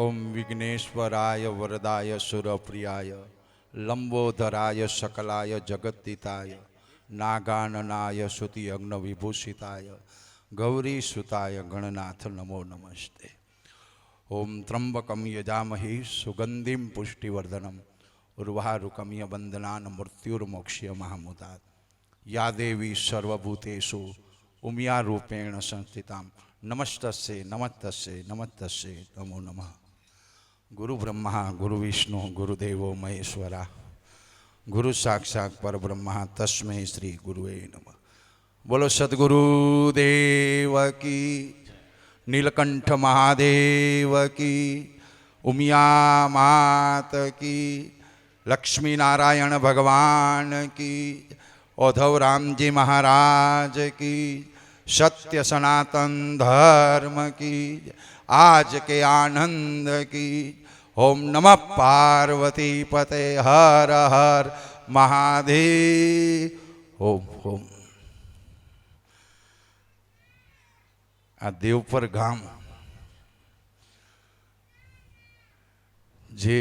ઓમ વિઘ્નેશ્વરાય વરદાય સુરપ્રિયાય લંબોધરાય સકલાય જગત્તિતાય નાગાનનાય શ્રુતિ અગ્ન વિભૂષિતાય ગૌરી સુતાય ગણનાથ નમો નમસ્તે. ઓમ ત્રંબકમ યજામહી સુગંધિમ પુષ્ટિવર્ધનમ, ઉર્વારુકમ્ય વંદનાન મૃત્યુર્મોક્ષ્ય મહામુદાત. યા દેવી સર્વભૂતેષુ ઉમિયારૂપેણ સંસ્થિતામ. નમસ્તસ્ય નમસ્તસ્ય નમસ્તસ્ય, નમો નમઃ. ગુરુ બ્રહ્મા, ગુરુ વિષ્ણુ ગુરુદેવો મહેશ્વરા, ગુરુ સાક્ષાત પરબ્રહ્મા, તસ્મે શ્રી ગુરુએ નમ. બોલો સદગુરુ દેવ કી, નીલકંઠ મહાદેવ કી, ઉમિયા માત કી લક્ષ્મીનારાયણ ભગવાન કી, ઓધવ રામજી મહારાજ કી, સત્ય સનાતન ધર્મ કી, આજ કે આનંદ કી ઓમ નમઃ પાર્વતી પતે હર હર મહાદેવ. ઓમ ઓમ. આ દેવપર ગામ જે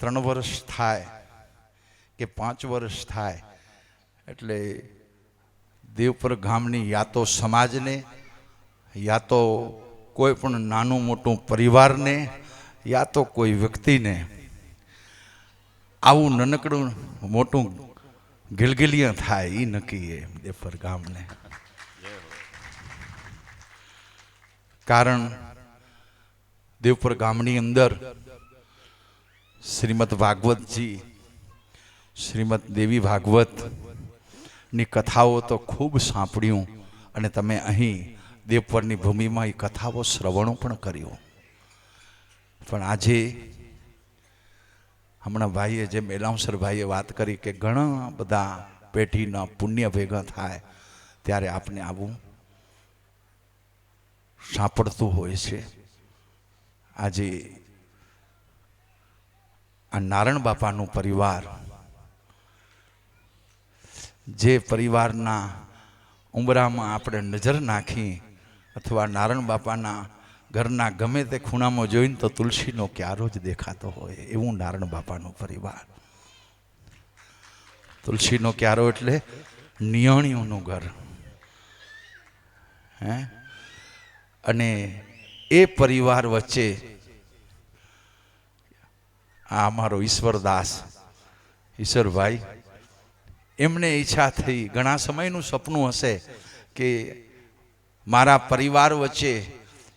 ત્રણ વર્ષ થાય કે પાંચ વર્ષ થાય, એટલે દેવપર ગામની યા તો સમાજને, યા તો કોઈ પણ નાનું મોટું પરિવારને યા તો કોઈ વ્યક્તિને આવું નાનકડું મોટું ગિલગિલિયા થાય એ નક્કી એ ગામને. કારણ દેવપર ગામની અંદર શ્રીમદ ભાગવતજી, શ્રીમદ દેવી ભાગવતની કથાઓ તો ખૂબ સાંભળ્યું અને તમે અહીં દેવપરની ભૂમિમાં એ કથાઓ શ્રવણો પણ કર્યું. પણ આજે હમણાં ભાઈએ જે મેલાવસર ભાઈએ વાત કરી કે ઘણા બધા પેઢીના પુણ્ય ભેગા થાય ત્યારે આપણે આવું સાંપડતું હોય છે. આજે આ નારણ બાપાનું પરિવાર જે પરિવારના ઉંબરામાં આપણે નજર નાખી અથવા નારણ બાપાના ઘરના ગમે તે ખૂણામાં જોઈને તો તુલસીનો ક્યારો જ દેખાતો હોય એવું નારણ બાપાનો પરિવાર. તુલસીનો ક્યારો એટલે નિયણીઓનું ઘર. હે? અને એ પરિવાર વચ્ચે આ અમારો ઈશ્વરદાસ, ઈશ્વરભાઈ, એમને ઈચ્છા થઈ, ઘણા સમયનું સપનું હશે કે મારા પરિવાર વચ્ચે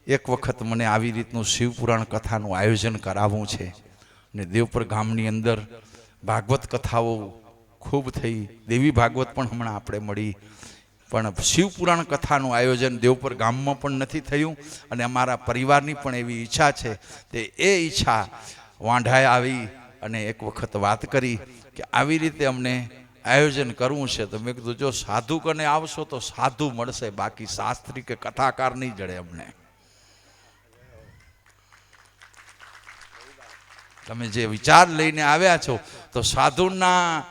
એક વખત મને આવી રીતનું શિવપુરાણ કથાનું આયોજન કરાવવું છે. ને દેવપર ગામની અંદર ભાગવત કથાઓ ખૂબ થઈ. દેવી ભાગવત પણ હમણાં આપણે મળી. પણ શિવપુરાણ કથાનું આયોજન દેવપર ગામમાં પણ નથી થયું અને અમારા પરિવારની પણ એવી ઈચ્છા છે તે એ ઈચ્છા વાંઢાએ આવી અને એક વખત વાત કરી કે આવી રીતે અમને આયોજન કરવું છે તો મેં કીધું, જો સાધુ કને આવશો તો સાધુ મળશે, બાકી શાસ્ત્રી કે કથાકાર નહીં જડે અમને. તમે જે વિચાર લઈને આવ્યા છો, તો સાધુના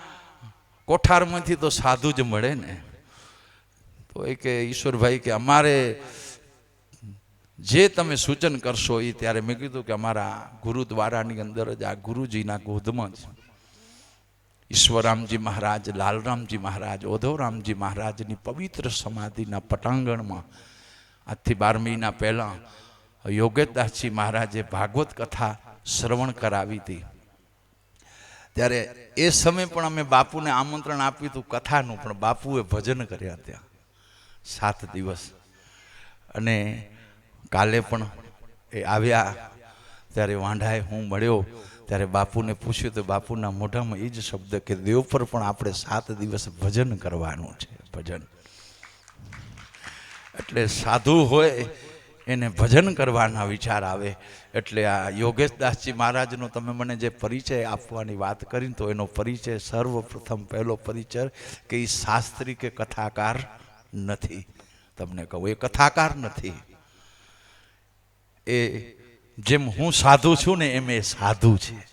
કોઠારમાંથી તો સાધુ જ મળે ને. તો એ કે, ઈશ્વરભાઈ, કે અમારે જે તમે સૂચન કરશો એ ત્યારે મેં કીધું કે અમારા ગુરુદ્વારાની અંદર જ આ ગુરુજીના ગોધમાં જ ઈશ્વરામજી મહારાજ, લાલરામજી મહારાજ, ઓધવરામજી મહારાજની પવિત્ર સમાધિના પટાંગણમાં આજથી બાર મહિના પહેલાં યોગેશદાસજી મહારાજે ભાગવત કથા શ્રવણ કરાવી હતી. ત્યારે એ સમયે પણ અમે બાપુને આમંત્રણ આપ્યું હતું કથાનું, પણ બાપુએ ભજન કર્યા ત્યાં સાત દિવસ. અને કાલે પણ એ આવ્યા, ત્યારે વાંઢાએ હું મળ્યો. ત્યારે બાપુને પૂછ્યું તો બાપુના મોઢામાં એ જ શબ્દ કે દેવ પર પણ આપણે સાત દિવસ ભજન કરવાનું છે, ભજન. એટલે સાધુ હોય, એને ભજન કરવાના વિચાર આવે. એટલે આ યોગેશદાસજી મહારાજનો તમે મને જે પરિચય આપવાની વાત કરી તો એનો પરિચય સર્વપ્રથમ પહેલો પરિચય કે એ શાસ્ત્રી કે કથાકાર નથી. તમને કહું, એ કથાકાર નથી. એ જેમ હું સાધુ છું ને એમ એ સાધુ છે.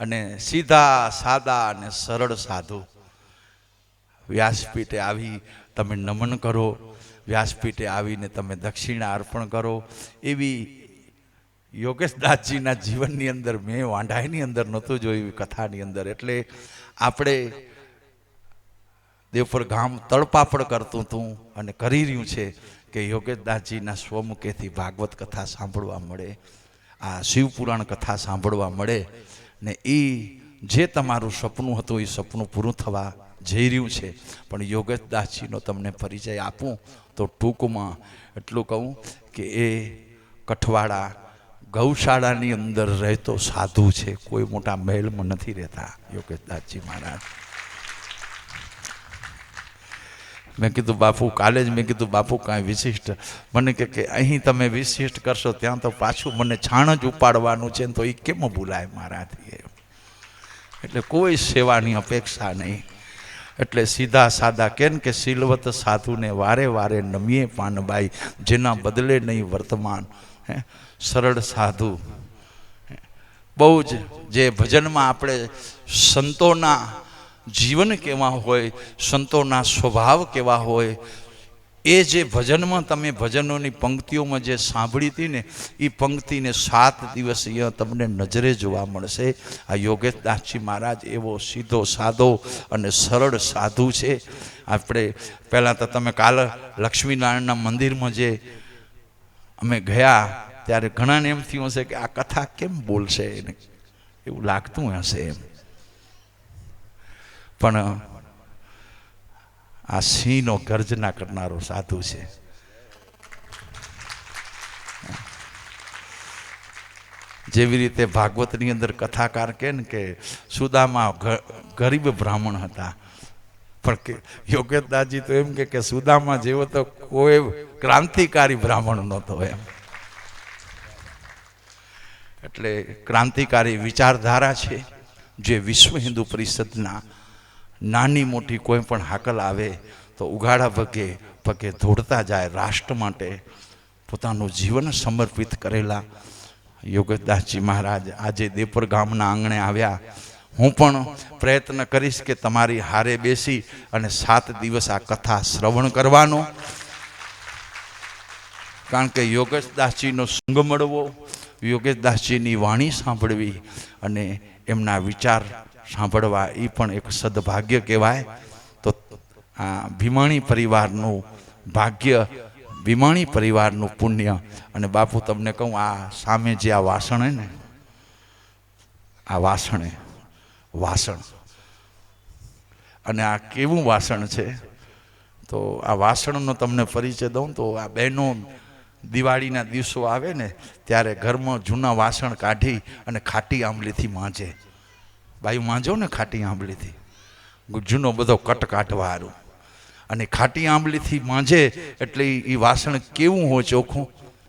અને સીધા, સાદા અને સરળ સાધુ. વ્યાસપીઠે આવી તમે નમન કરો, વ્યાસપીઠે આવીને તમે દક્ષિણા અર્પણ કરો. એવી યોગેશદાસજીના જીવનની અંદર મેં વાંઢાઈની અંદર નહોતું જોયું કથાની અંદર. એટલે આપણે દેવપર ગામ તળપાપડ કરતું હતું અને કરી રહ્યું છે કે યોગેશદાસજીના સ્વમુખેથી ભાગવત કથા સાંભળવા મળે, આ શિવપુરાણ કથા સાંભળવા મળે ને એ જે તમારું સપનું હતું એ સપનું પૂરું થવા જઈ રહ્યું છે. પણ યોગેશદાસજીનો તમને પરિચય આપું તો ટૂંકમાં એટલું કહું કે એ કઠવાડા ગૌશાળાની અંદર રહેતો સાધુ છે. કોઈ મોટા મહેલમાં નથી રહેતા યોગેશદાસજી મહારાજ. મેં કીધું, બાપુ, કાલે જ મેં કીધું, બાપુ, કાંઈ વિશિષ્ટ. મને કે કે, અહીં તમે વિશિષ્ટ કરશો, ત્યાં તો પાછું મને છાણ જ ઉપાડવાનું છે ને તો એ કેમ ભૂલાય મારાથી એટલે કોઈ સેવાની અપેક્ષા નહીં. એટલે સીધા સાદા કેમ કે સિલવત સાધુને વારે વારે નમીએ પાનબાઈ જેના બદલે નહીં વર્તમાન. હે? સરળ સાધુ. બહુ જ, જે ભજનમાં આપણે સંતોના જીવન કેવા હોય, સંતોના સ્વભાવ કેવા હોય, એ જે ભજનમાં તમે ભજનોની પંક્તિઓમાં જે સાંભળી હતી ને એ પંક્તિને સાત દિવસ અહીંયા તમને નજરે જોવા મળશે. આ યોગેશદાસજી મહારાજ એવો સીધો સાદો અને સરળ સાધુ છે. આપણે પહેલાં તો તમે કાલ લક્ષ્મીનારાયણના મંદિરમાં જે અમે ગયા, ત્યારે ઘણાને એમ થયું હશે કે આ કથા કેમ બોલશે એને? એવું લાગતું હશે એમ. પણ આ સિંહનો ગર્જના કરનારો સાધુ છે. જેવી રીતે ભાગવતની અંદર કથાકાર કે ને કે સુદામા ગરીબ બ્રાહ્મણ હતા. પણ કે યોગેશદાસજી તો એમ કે સુદામા જેવો તો કોઈ ક્રાંતિકારી બ્રાહ્મણ નહોતો એમ. એટલે ક્રાંતિકારી વિચારધારા છે, જે વિશ્વ હિન્દુ પરિષદના નાની મોટી કોઈ પણ હાકલ આવે તો ઉઘાડા પગે પગે દોડતા જાય રાષ્ટ્ર માટે. પોતાનું જીવન સમર્પિત કરેલા યોગદાસજી મહારાજ આજે દેપર ગામના આંગણે આવ્યા. હું પણ પ્રયત્ન કરીશ કે તમારી હારે બેસી અને સાત દિવસ આ કથા શ્રવણ કરવાનો. કારણ કે યોગેશદાસજીનો સંગ મળવો, યોગેશદાસજીની વાણી સાંભળવી અને એમના વિચાર સાંભળવા એ પણ એક સદભાગ્ય કહેવાય. તો આ ભીમાણી પરિવારનું ભાગ્ય, ભીમાણી પરિવારનું પુણ્ય. અને બાપુ તમને કહું, આ સામે જે આ વાસણ હે ને, આ વાસણ વાસણ. અને આ કેવું વાસણ છે? તો આ વાસણનો તમને પરિચય દઉં તો આ બહેનો દિવાળીના દિવસો આવે ને, ત્યારે ઘરમાં જૂના વાસણ કાઢી અને ખાટી આંબલીથી માંજે. બાઈ માંજો ને ખાટી આંબલીથી? જૂનો બધો કટ કાઢવાનું અને ખાટી આંબલીથી માંજે એટલે એ વાસણ કેવું હોય ચોખ્ખું?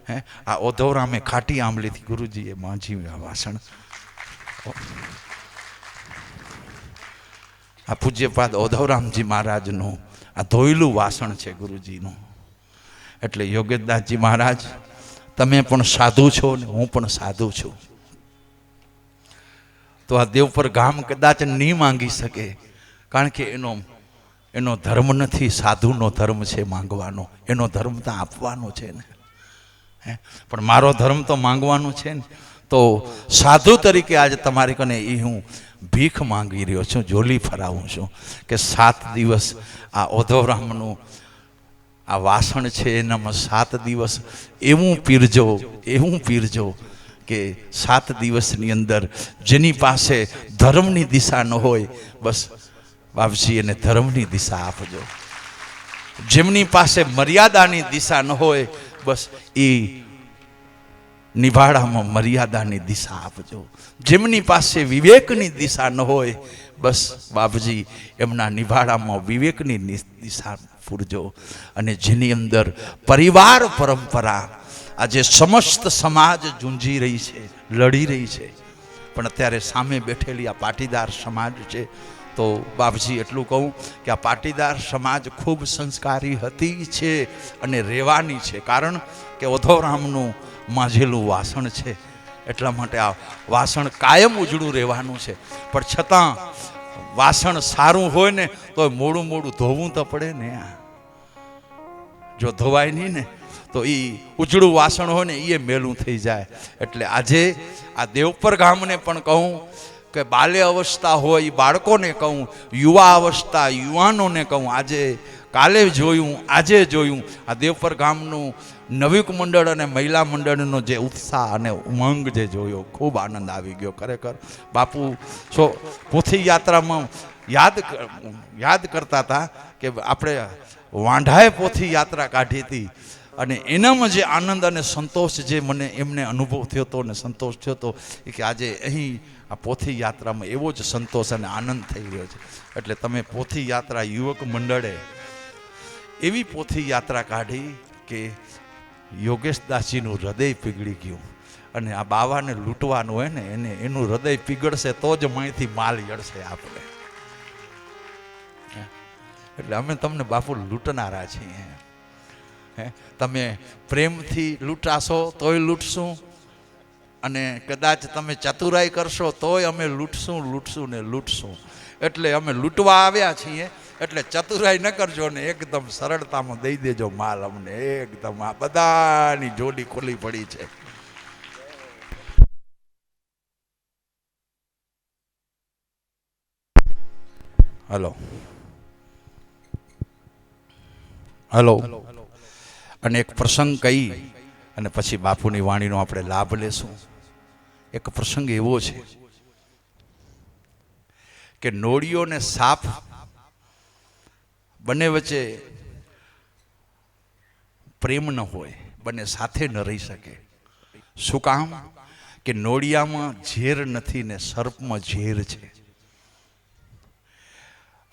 હે? આ ઓધવરામે ખાટી આંબલીથી ગુરુજીએ માંજી આ વાસણ. આ પૂજ્યપાદ ઓધવરામજી મહારાજનું આ ધોયેલું વાસણ છે ગુરુજીનું. એટલે યોગેશદાસજી મહારાજ, તમે પણ સાધુ છો ને હું પણ સાધુ છું. તો આ દેવ પર ગામ કદાચ નહીં માંગી શકે. કારણ કે એનો એનો ધર્મ નથી, સાધુનો ધર્મ છે માંગવાનો. એનો ધર્મ તો આપવાનો છે ને. હે? પણ મારો ધર્મ તો માંગવાનો છે ને. તો સાધુ તરીકે આજે તમારી કને એ હું ભીખ માંગી રહ્યો છું જોલી ફરાવું છું કે સાત દિવસ આ ઓધવરામનું આ વાસણ છે, એનામાં સાત દિવસ એવું પીરજો એવું પીરજો. કે સાત દિવસની અંદર જેની પાસે ધર્મની દિશા ન હોય, બસ બાપજી એને ધર્મની દિશા આપજો. જેમની પાસે મર્યાદાની દિશા ન હોય, બસ એ નિભાડામાં મર્યાદાની દિશા આપજો. જેમની પાસે વિવેકની દિશા ન હોય, બસ બાપજી એમના નિભાડામાં વિવેકની દિશા પૂરજો. અને જેની અંદર પરિવાર પરંપરા આજે સમસ્ત સમાજ ઝૂંઝી રહી છે, લડી રહી છે. પણ અત્યારે સામે બેઠેલી આ પાટીદાર સમાજ છે. તો બાપજી એટલું કહું કે આ પાટીદાર સમાજ ખૂબ સંસ્કારી હતી છે અને રહેવાની છે. કારણ કે ઓધોરામનું માઝેલું વાસણ છે. એટલા માટે આ વાસણ કાયમ ઉજળું રહેવાનું છે. પણ છતાં વાસણ સારું હોય ને તો મોડું મોડું ધોવું તો પડે ને જો ધોવાય નહીં ને તો એ ઉજળું વાસણ હોય ને એ મેલું થઈ જાય. એટલે આજે આ દેવપર ગામને પણ કહું કે બાલ્ય અવસ્થા હોય બાળકોને કહું, યુવા અવસ્થા, યુવાનોને કહું, આજે કાલે જોયું, આજે જોયું. આ દેવપર ગામનું નવિક મંડળ અને મહિલા મંડળનો જે ઉત્સાહ અને ઉમંગ જે જોયો, ખૂબ આનંદ આવી ગયો ખરેખર. બાપુ સો પોથી યાત્રામાં યાદ યાદ કરતા હતા કે આપણે વાંઢાએ પોથી યાત્રા કાઢી હતી. અને એનામાં જે આનંદ અને સંતોષ જે મને એમને અનુભવ થયો હતો અને સંતોષ થયો હતો કે આજે અહીં આ પોથી યાત્રામાં એવો જ સંતોષ અને આનંદ થઈ રહ્યો છે. એટલે તમે પોથી યાત્રા યુવક મંડળે એવી પોથી યાત્રા કાઢી કે યોગેશ દાસજીનું હૃદય પીગળી ગયું અને આ બાવાને લૂંટવાનું હોય ને, એને એનું હૃદય પીગળશે તો જ માહિતી માલ યડશે આપણે. એટલે અમે તમને બાપુ લૂંટનારા છીએ. હે? તમે પ્રેમથી લૂંટાશો તોય લૂંટશું. અને કદાચ તમે ચતુરાઈ કરશો તોય અમે લૂંટશું લૂંટશું ને લૂંટશું. એટલે અમે લૂંટવા આવ્યા છીએ. એટલે ચતુરાઈ ન કરજો ને એકદમ સરળતામાં દઈ દેજો માલ અમને. એકદમ આ બધાની જોડી ખુલ્લી પડી છે. હલો હલો અને એક પ્રસંગ કહી અને પછી બાપુની વાણીનો આપણે લાભ લેશું. એક પ્રસંગ એવો છે કે નોળીઓ ને સાપ બંને વચ્ચે પ્રેમ ન હોય, બંને સાથે ન રહી શકે. શું કામ? કે નોળિયામાં ઝેર નથી ને સર્પમાં ઝેર છે.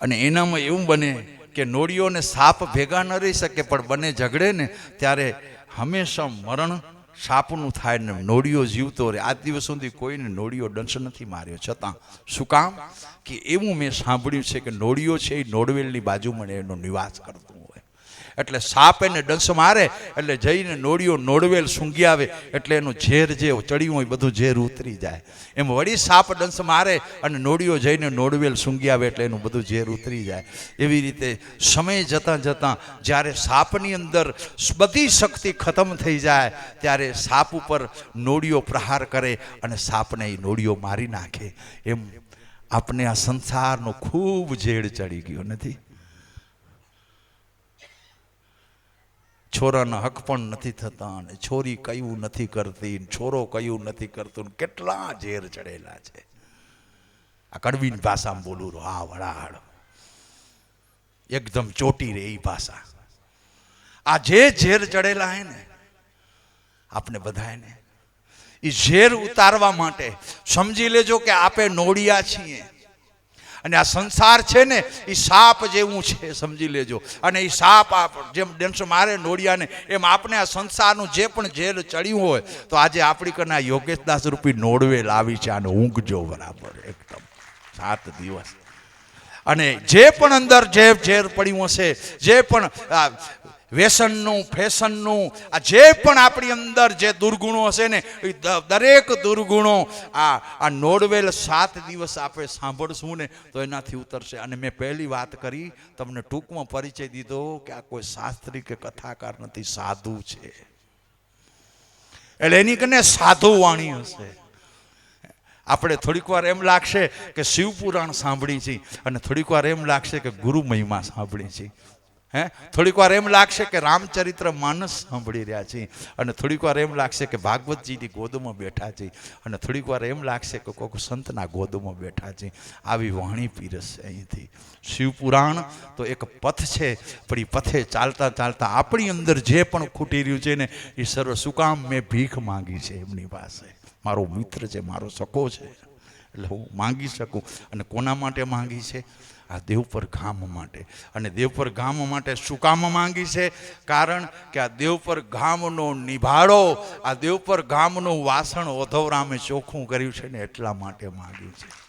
અને એનામાં એવું બને કે નોળીઓ સાપ ભેગા ન રહી શકે, પણ બંને ઝઘડે ને, ત્યારે હંમેશા મરણ સાપનું થાય ને નોળીઓ જીવતો રહે. આજ દિવસ સુધી કોઈને નોળીઓ દંશ નથી માર્યો. છતાં શું કામ? કે એવું મેં સાંભળ્યું છે કે નોળીઓ છે એ નોડવેલની બાજુમાં એનો નિવાસ કરતું એટલે સાપ એને ડંસ મારે, એટલે જઈને નોળીઓ નોડવેલ સૂંઘી આવે, એટલે એનું ઝેર જે ચડ્યું હોય બધું ઝેર ઉતરી જાય. એમ વળી સાપ ડંસ મારે અને નોળીઓ જઈને નોડવેલ સૂંઘી આવે એટલે એનું બધું ઝેર ઉતરી જાય. એવી રીતે સમય જતાં જતાં જ્યારે સાપની અંદર બધી શક્તિ ખતમ થઈ જાય, ત્યારે સાપ ઉપર નોળીઓ પ્રહાર કરે અને સાપને એ નોળીઓ મારી નાખે. એમ આપણે આ સંસારનો ખૂબ ઝેડ ચડી ગયો, નથી? છોરાના હક પણ નથી થતા અને છોરી કયું નથી કરતી છોરો કયું નથી કરતું કેટલા ઝેર ચડેલા છે. આ કડવીની ભાષામાં બોલું રહો આ વડાડ એકદમ ચોટી રે એ ભાષા. આ જે ઝેર ચડેલા હે ને આપણે બધાને એ ઝેર ઉતારવા માટે સમજી લેજો કે આપે નોડિયા છીએ. અને આ સંસાર છે ને એ સાપ જેવું છે, સમજી લેજો. અને એ સાપ આપ જેમ ડેન્સ મારે નોડિયાને, એમ આપણે આ સંસારનું જે પણ ઝેર ચડ્યું હોય, તો આજે આપણી કરના યોગેશદાસ રૂપી નોડવે લાવી છે, આને ઊંઘજો બરાબર, એકદમ. સાત દિવસ. અને જે પણ અંદર જે ઝેર પડ્યું હશે, જે પણ વ્યસનનું, ફેશનનું, આ જે પણ આપણી અંદર જે દુર્ગુણો હશે ને, એ દરેક દુર્ગુણો આ આ નોડવેલ સાત દિવસ આપણે સાંભળશું ને, તો એનાથી ઉતરશે. અને મેં પહેલી વાત કરી, તમને ટૂંકમાં પરિચય દીધો કે આ કોઈ શાસ્ત્રી કે કથાકાર નથી, સાધુ છે. એટલે એની કને સાધુ વાણી હશે. આપણે થોડીક વાર એમ લાગશે કે શિવપુરાણ સાંભળી છે, અને થોડીક વાર એમ લાગશે કે ગુરુ મહિમા સાંભળી છે. હે? થોડીક વાર એમ લાગશે કે રામચરિત્ર માનસ સાંભળી રહ્યા છે અને થોડીક વાર એમ લાગશે કે ભાગવતજીની ગોદમાં બેઠા છે અને થોડીક વાર એમ લાગશે કે કોઈક સંતના ગોદમાં બેઠા છે આવી વાણી પીરસશે અહીંથી. શિવપુરાણ તો એક પથ છે, પણ એ પથે ચાલતા ચાલતા આપણી અંદર જે પણ ખૂટી રહ્યું છે ને એ સર્વ શું કામ મેં ભીખ માંગી છે એમની પાસે. મારો મિત્ર છે, મારો સખો છે. એટલે હું માંગી શકું. અને કોના માટે માંગી છે? આ દેવપર ગામ માટે. અને દેવપર ગામ માટે શું કામ માંગી છે? કારણ કે આ દેવપર ગામનો નિભાળો આ દેવપર ગામનું વાસણ ઓધવરામે ચોખ્ખું કર્યું છે ને એટલા માટે માંગ્યું છે.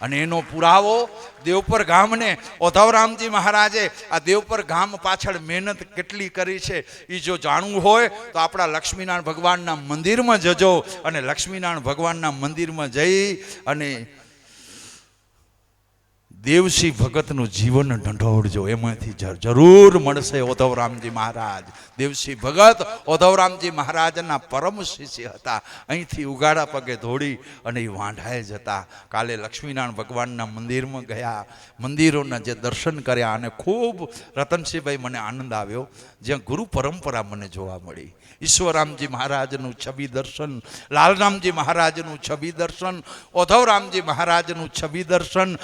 અને એનો પુરાવો દેવપર ગામને ઓધવરામજી મહારાજે આ દેવપર ગામ પાછળ મહેનત કેટલી કરી છે એ જો જાણવું હોય, તો આપણા લક્ષ્મીનારાયણ ભગવાનના મંદિરમાં જજો અને લક્ષ્મીનારાયણ ભગવાનના મંદિરમાં જઈ અને દેવસિંહ ભગતનું જીવન ઢંઢોળજો. એમાંથી જરૂર મળશે ઓધવરામજી મહારાજ. દેવસિંહ ભગત ઓધવરામજી મહારાજના પરમ શિષ્ય હતા. અહીંથી ઉગાડા પગે ધોડી અને એ વાંઢાએ જતા. કાલે લક્ષ્મીનારાયણ ભગવાનના મંદિરમાં ગયા. મંદિરોના જે દર્શન કર્યા અને ખૂબ રતનસિંહભાઈ મને આનંદ આવ્યો. જ્યાં ગુરુ પરંપરા મને જોવા મળી. ઈશ્વરામજી મહારાજનું છબી દર્શન લાલરામજી મહારાજનું છબી દર્શન ઓધવરામજી મહારાજનું છબી દર્શન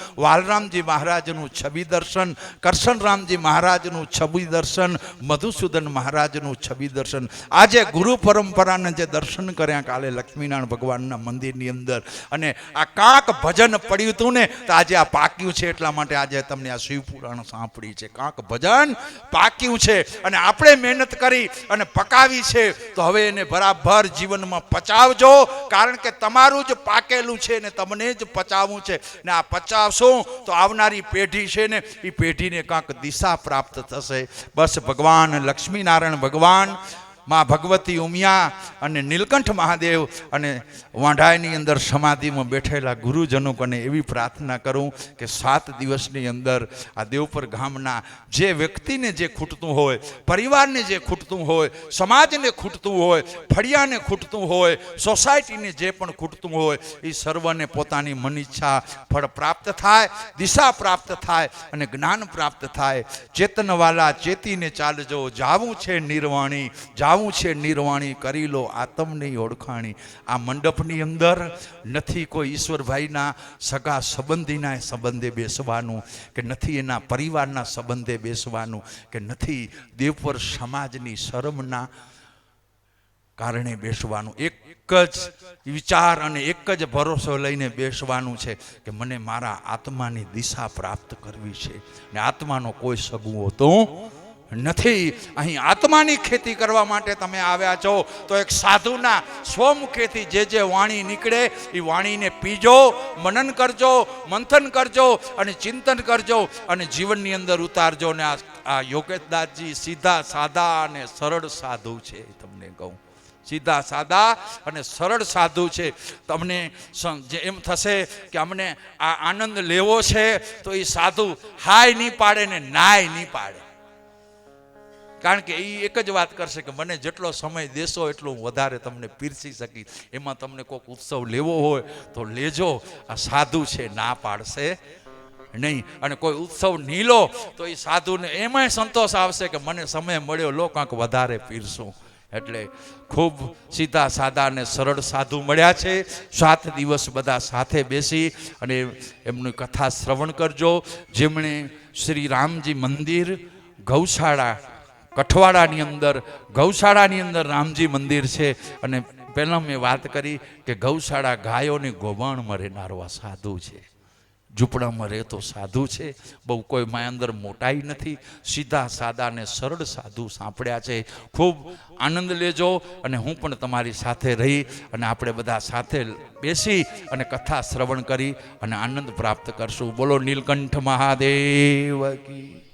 વાલરામજી મહારાજનું છબી દર્શન કરશનરામજી મહારાજનું છબી દર્શન, મધુસૂદન મહારાજનું છબી દર્શન. આજે ગુરુ પરંપરાને જે દર્શન કર્યા કાલે લક્ષ્મીનારાયણ ભગવાનના મંદિરની અંદર. અને આ કાંક ભજન પડ્યું હતું ને, તો આજે આ પાક્યું છે, એટલા માટે આજે તમને આ શિવપુરાણ સાંભળી છે. કાંક ભજન પાક્યું છે અને આપણે મહેનત કરી અને પકાવી છે. તો હવે એને બરાબર જીવનમાં પચાવજો, કારણ કે તમારું જ પાકેલું છે ને તમને જ પચાવવું છે. ને આ પચાવશો તો આવનારી પેઢી છે ને એ પેઢીને કાંક દિશા પ્રાપ્ત થશે. બસ ભગવાન લક્ષ્મીનારાયણ ભગવાન માં ભગવતી ઉમિયા અને નીલકંઠ મહાદેવ અને વાંઢાઈની અંદર સમાધિમાં બેઠેલા ગુરુજનો કને એવી પ્રાર્થના કરું કે સાત દિવસની અંદર આ દેવપર ગામના જે વ્યક્તિને જે ખૂટતું હોય, પરિવારને જે ખૂટતું હોય, સમાજને ખૂટતું હોય, ફળિયાને ખૂટતું હોય, સોસાયટીને જે પણ ખૂટતું હોય એ સર્વને પોતાની મનીચ્છા ફળ પ્રાપ્ત થાય, દિશા પ્રાપ્ત થાય અને જ્ઞાન પ્રાપ્ત થાય. ચેતનવાલા ચેતીને ચાલજો, જાવું છે નિર્વાણી, જાવું છે નિર્વાણી, કરી લો આતમની ઓળખાણી. આ મંડપની અંદર નથી કોઈ ઈશ્વરભાઈના સગા સંબંધીના સંબંધે બેસવાનું, કે નથી એના પરિવારના સંબંધે બેસવાનું, કે નથી દેવપર સમાજની શરમના કારણે બેસવાનું. એક જ વિચાર અને એક જ ભરોસો લઈને બેસવાનું છે કે મને મારા આત્માની દિશા પ્રાપ્ત કરવી છે. ને આત્માનો કોઈ સગવો તો નથી. અહીં આત્માની ખેતી કરવા માટે તમે આવ્યા છો, તો એક સાધુના સ્વમુખેથી જે જે વાણી નીકળે, એ વાણીને પીજો, મનન કરજો, મંથન કરજો અને ચિંતન કરજો અને જીવનની અંદર ઉતારજો. ને આ યોગેશદાસજી સીધા સાદા અને સરળ સાધુ છે તમને કહું. સીધા સાદા અને સરળ સાધુ છે. તમને એમ થશે કે અમને આ આનંદ લેવો છે, તો એ સાધુ હાય નહીં પાડે ને નાય નહીં પાડે. કારણ કે એ એક જ વાત કરશે કે મને જેટલો સમય દેશો એટલો હું વધારે તમને પીરસી શકીશ એમાં તમને કોઈક ઉત્સવ લેવો હોય તો લેજો. આ સાધુ છે, ના પાડશે નહીં. અને કોઈ ઉત્સવ નહીં લો તો એ સાધુને એમાંય સંતોષ આવશે કે મને સમય મળ્યો, લો કાંક વધારે પીરશું એટલે ખૂબ સીધા, સાદા અને સરળ સાધુ મળ્યા છે. સાત દિવસ બધા સાથે બેસી અને એમની કથા શ્રવણ કરજો. જેમણે શ્રી રામજી મંદિર ગૌશાળા કઠવાડાની અંદર, ગૌશાળાની અંદર રામજી મંદિર છે. અને પહેલાં મેં વાત કરી કે ગૌશાળા ગાયોની ગોવાણમાં રહેનારો આ સાધુ છે. ઝૂંપડામાં રહેતો સાધુ છે. બહુ કોઈ માય અંદર મોટાઈ નથી. સીધા સાદા અને સરળ સાધુ સાંભળ્યા છે. ખૂબ આનંદ લેજો અને હું પણ તમારી સાથે રહી અને આપણે બધા સાથે બેસી અને કથા શ્રવણ કરી અને આનંદ પ્રાપ્ત કરશું. બોલો નીલકંઠ મહાદેવ કી.